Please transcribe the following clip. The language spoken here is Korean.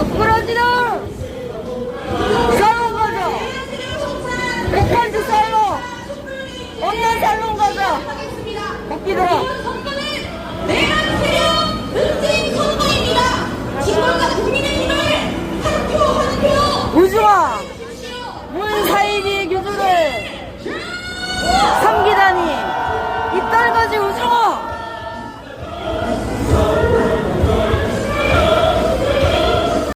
엎어지다. 살롱 가자 백판주 살롱 없는 살롱 가자 바뀌더라